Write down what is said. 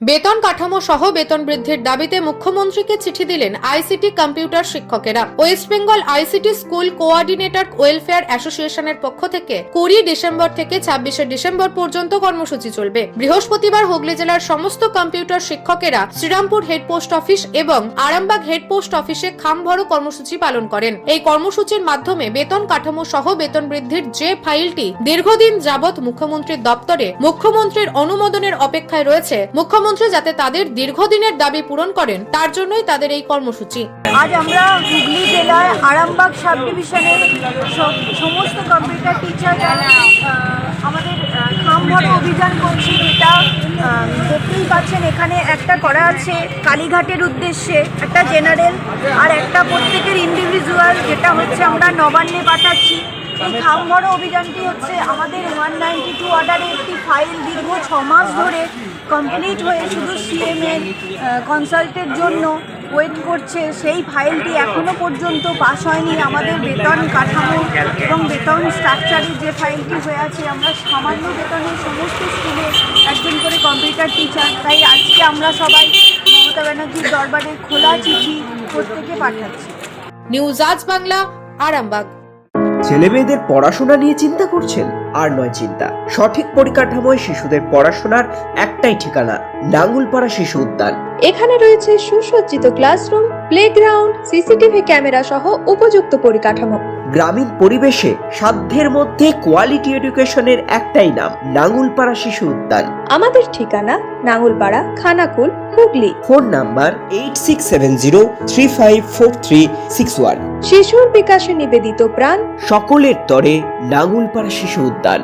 বেতন কাঠামো সহ বেতন বৃদ্ধির দাবিতে মুখ্যমন্ত্রীকে চিঠি দিলেন আইসিটি কম্পিউটার শিক্ষকেরা। West Bengal ICT school coordinator welfare অ্যাসোসিয়েশনের পক্ষ থেকে কুড়ি ডিসেম্বর থেকে ছাব্বিশে ডিসেম্বর পর্যন্ত কর্মসূচি চলবে। বৃহস্পতিবার হুগলি জেলার সমস্ত কম্পিউটার শিক্ষকেরা শ্রীরামপুর হেড পোস্ট অফিস এবং আরামবাগ হেড পোস্ট অফিসে খামভরো কর্মসূচি পালন করেন। এই কর্মসূচির মাধ্যমে বেতন কাঠামো সহ বেতন বৃদ্ধির যে ফাইলটি দীর্ঘদিন যাবৎ মুখ্যমন্ত্রীর দপ্তরে মুখ্যমন্ত্রীর অনুমোদনের অপেক্ষায় রয়েছে, মুখ্যমন্ত্রী যাতে তাদের দীর্ঘদিনের দাবি পূরণ করেন তার জন্যই তাদের এই কর্মসূচি। আজ আমরা হুগলি জেলায় আরামবাগ সাব ডিভিশনের সমস্ত কম্পিউটার টিচাররা আমাদের আহ, খামভরে অভিযান করছি। যেটা দেখতেই পাচ্ছেন এখানে একটা করা আছে কালীঘাটের উদ্দেশ্যে একটা জেনারেল আর একটা প্রত্যেকের ইন্ডিভিজুয়াল যেটা হচ্ছে আমরা নবান্নে পাঠাচ্ছি। এই খামভরে অভিযানটি হচ্ছে আমাদের ওয়ান নাইনটি টু অর্ডারে একটি ফাইল দীর্ঘ ছ মাস ধরে কমপ্লিট হয়ে শুধু সিএম এর কনসাল্টের জন্য ওয়েট করছে। সেই ফাইলটি এখনও পর্যন্ত পাস হয়নি। আমাদের বেতন কাঠামো এবং বেতন স্ট্রাকচারের যে ফাইলটি হয়ে আছে আমরা সামান্য বেতনে সমস্ত স্কুলে একজন করে কম্পিউটার টিচার তাই আজকে আমরা সবাই মমতা ব্যানার্জির দরবারে খোলা চিঠি প্রত্যেকে পাঠাচ্ছি। নিউজ আজ বাংলা আরামবাগ। ছেলে মেয়েদের পড়াশোনা নিয়ে চিন্তা করছেন? আর নয় চিন্তা। সঠিক পরিকাঠামোয় শিশুদের পড়াশোনার একটাই ঠিকানা নাঙ্গুলপাড়া শিশু উদ্যান। এখানে রয়েছে সুসজ্জিত ক্লাসরুম প্লেগ্রাউন্ড সিসিটিভি ক্যামেরা সহ উপযুক্ত পরিকাঠামো। গ্রামীণ পরিবেশে সাধ্যের মধ্যে কোয়ালিটি এডুকেশনের একটাই নাম নাঙ্গুলপাড়া শিশু উদ্যান। আমাদের ঠিকানা Nangalpara Khanakul Hooghly. Phone number eight six seven zero three five four three six one শিশুর বিকাশে নিবেদিত প্রাণ সকলের তরে নাঙ্গুলপাড়া শিশু উদ্যান।